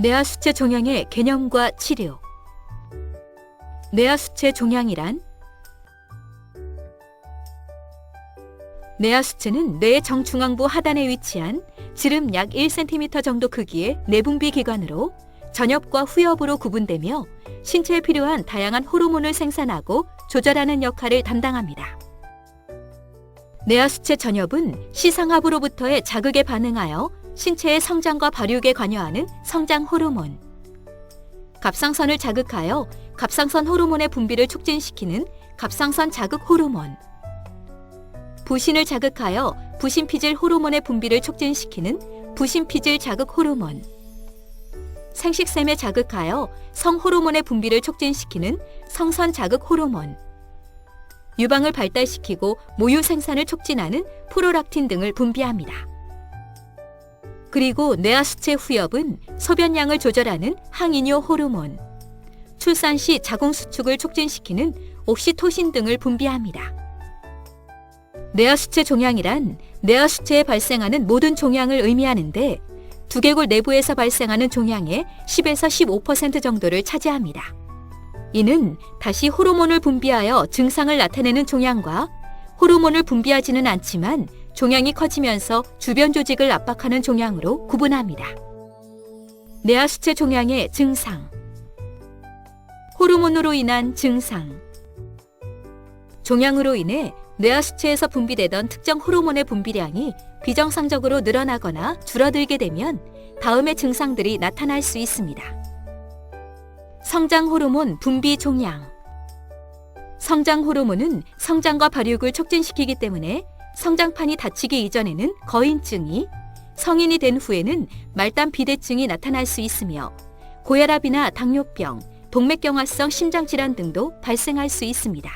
뇌하수체 종양의 개념과 치료 뇌하수체 종양이란 뇌하수체는 뇌의 정중앙부 하단에 위치한 지름 약 1cm 정도 크기의 내분비 기관으로 전엽과 후엽으로 구분되며 신체에 필요한 다양한 호르몬을 생산하고 조절하는 역할을 담당합니다. 뇌하수체 전엽은 시상하부로부터의 자극에 반응하여 신체의 성장과 발육에 관여하는 성장 호르몬, 갑상선을 자극하여 갑상선 호르몬의 분비를 촉진시키는 갑상선 자극 호르몬, 부신을 자극하여 부신피질 호르몬의 분비를 촉진시키는 부신피질 자극 호르몬, 생식샘에 자극하여 성호르몬의 분비를 촉진시키는 성선 자극 호르몬, 유방을 발달시키고 모유 생산을 촉진하는 프로락틴 등을 분비합니다. 그리고 뇌하수체 후엽은 소변량을 조절하는 항이뇨 호르몬, 출산 시 자궁 수축을 촉진시키는 옥시토신 등을 분비합니다. 뇌하수체 종양이란 뇌하수체에 발생하는 모든 종양을 의미하는데 두개골 내부에서 발생하는 종양의 10에서 15% 정도를 차지합니다. 이는 다시 호르몬을 분비하여 증상을 나타내는 종양과 호르몬을 분비하지는 않지만 종양이 커지면서 주변 조직을 압박하는 종양으로 구분합니다. 뇌하수체 종양의 증상 호르몬으로 인한 증상 종양으로 인해 뇌하수체에서 분비되던 특정 호르몬의 분비량이 비정상적으로 늘어나거나 줄어들게 되면 다음의 증상들이 나타날 수 있습니다. 성장 호르몬 분비 종양 성장 호르몬은 성장과 발육을 촉진시키기 때문에 성장판이 닫히기 이전에는 거인증이 성인이 된 후에는 말단 비대증이 나타날 수 있으며 고혈압이나 당뇨병, 동맥경화성 심장질환 등도 발생할 수 있습니다.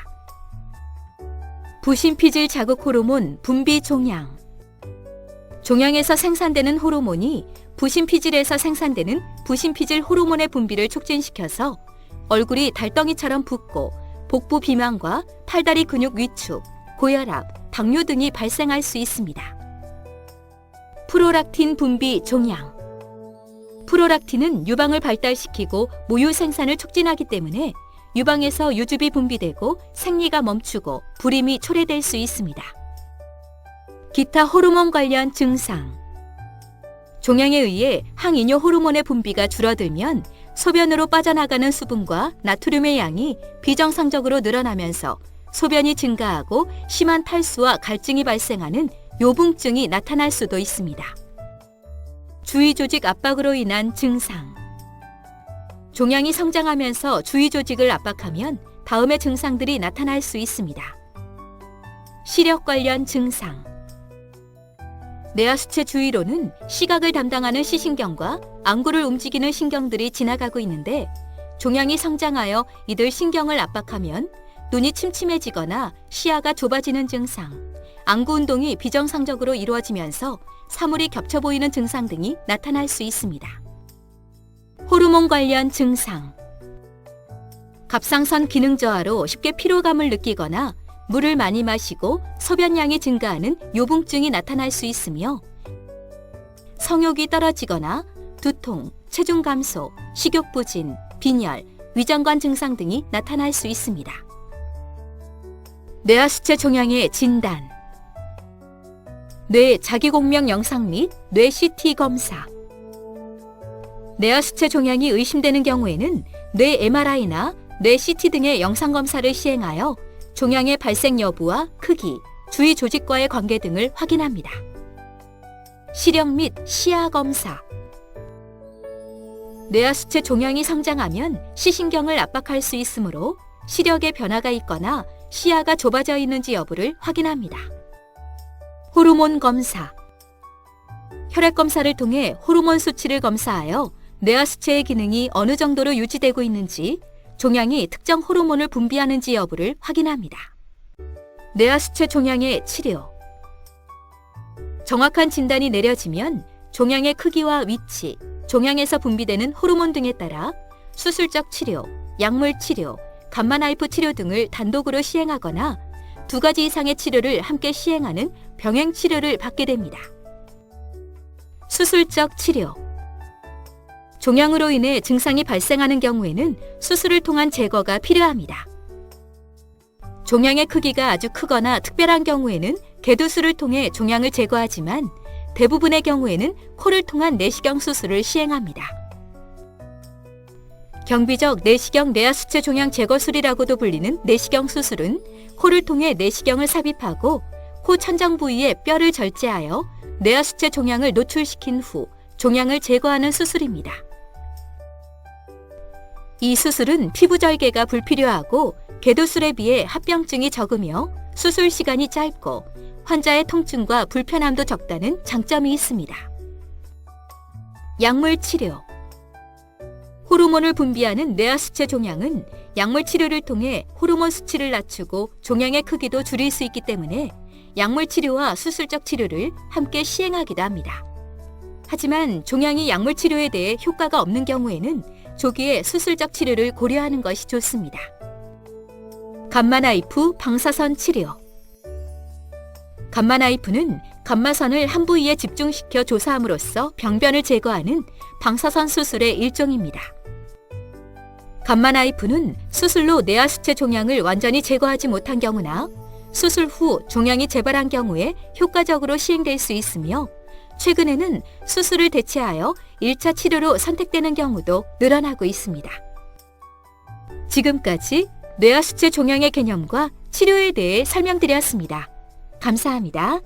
부신피질 자극 호르몬 분비 종양 종양에서 생산되는 호르몬이 부신피질에서 생산되는 부신피질 호르몬의 분비를 촉진시켜서 얼굴이 달덩이처럼 붓고 복부 비만과 팔다리 근육 위축, 고혈압, 당뇨 등이 발생할 수 있습니다. 프로락틴 분비 종양 프로락틴은 유방을 발달시키고 모유 생산을 촉진하기 때문에 유방에서 유즙이 분비되고 생리가 멈추고 불임이 초래될 수 있습니다. 기타 호르몬 관련 증상 종양에 의해 항이뇨 호르몬의 분비가 줄어들면 소변으로 빠져나가는 수분과 나트륨의 양이 비정상적으로 늘어나면서 소변이 증가하고 심한 탈수와 갈증이 발생하는 요붕증이 나타날 수도 있습니다. 주위 조직 압박으로 인한 증상 종양이 성장하면서 주위 조직을 압박하면 다음의 증상들이 나타날 수 있습니다. 시력 관련 증상 뇌하수체 주위로는 시각을 담당하는 시신경과 안구를 움직이는 신경들이 지나가고 있는데 종양이 성장하여 이들 신경을 압박하면 눈이 침침해지거나 시야가 좁아지는 증상, 안구 운동이 비정상적으로 이루어지면서 사물이 겹쳐 보이는 증상 등이 나타날 수 있습니다. 호르몬 관련 증상 갑상선 기능 저하로 쉽게 피로감을 느끼거나 물을 많이 마시고 소변량이 증가하는 요붕증이 나타날 수 있으며 성욕이 떨어지거나 두통, 체중 감소, 식욕 부진, 빈혈, 위장관 증상 등이 나타날 수 있습니다. 뇌하수체 종양의 진단. 뇌 자기공명 영상 및 뇌 CT 검사. 뇌하수체 종양이 의심되는 경우에는 뇌 MRI나 뇌 CT 등의 영상 검사를 시행하여 종양의 발생 여부와 크기, 주위 조직과의 관계 등을 확인합니다. 시력 및 시야 검사. 뇌하수체 종양이 성장하면 시신경을 압박할 수 있으므로 시력에 변화가 있거나 시야가 좁아져 있는지 여부를 확인합니다. 호르몬 검사 혈액 검사를 통해 호르몬 수치를 검사하여 뇌하수체의 기능이 어느 정도로 유지되고 있는지 종양이 특정 호르몬을 분비하는지 여부를 확인합니다. 뇌하수체 종양의 치료 정확한 진단이 내려지면 종양의 크기와 위치, 종양에서 분비되는 호르몬 등에 따라 수술적 치료, 약물 치료, 감마나이프 치료 등을 단독으로 시행하거나 두 가지 이상의 치료를 함께 시행하는 병행 치료를 받게 됩니다. 수술적 치료 종양으로 인해 증상이 발생하는 경우에는 수술을 통한 제거가 필요합니다. 종양의 크기가 아주 크거나 특별한 경우에는 개도술을 통해 종양을 제거하지만 대부분의 경우에는 코를 통한 내시경 수술을 시행합니다. 경비적 내시경 내하수체 종양 제거술이라고도 불리는 내시경 수술은 코를 통해 내시경을 삽입하고 코 천장 부위에 뼈를 절제하여 내하수체 종양을 노출시킨 후 종양을 제거하는 수술입니다. 이 수술은 피부 절개가 불필요하고 개도술에 비해 합병증이 적으며 수술 시간이 짧고 환자의 통증과 불편함도 적다는 장점이 있습니다. 약물 치료 호르몬을 분비하는 뇌하수체 종양은 약물 치료를 통해 호르몬 수치를 낮추고 종양의 크기도 줄일 수 있기 때문에 약물 치료와 수술적 치료를 함께 시행하기도 합니다. 하지만 종양이 약물 치료에 대해 효과가 없는 경우에는 조기에 수술적 치료를 고려하는 것이 좋습니다. 감마나이프 방사선 치료 감마나이프는 감마선을 한 부위에 집중시켜 조사함으로써 병변을 제거하는 방사선 수술의 일종입니다. 감마나이프는 수술로 내하수체 종양을 완전히 제거하지 못한 경우나 수술 후 종양이 재발한 경우에 효과적으로 시행될 수 있으며 최근에는 수술을 대체하여 1차 치료로 선택되는 경우도 늘어나고 있습니다. 지금까지 뇌하수체 종양의 개념과 치료에 대해 설명드렸습니다. 감사합니다.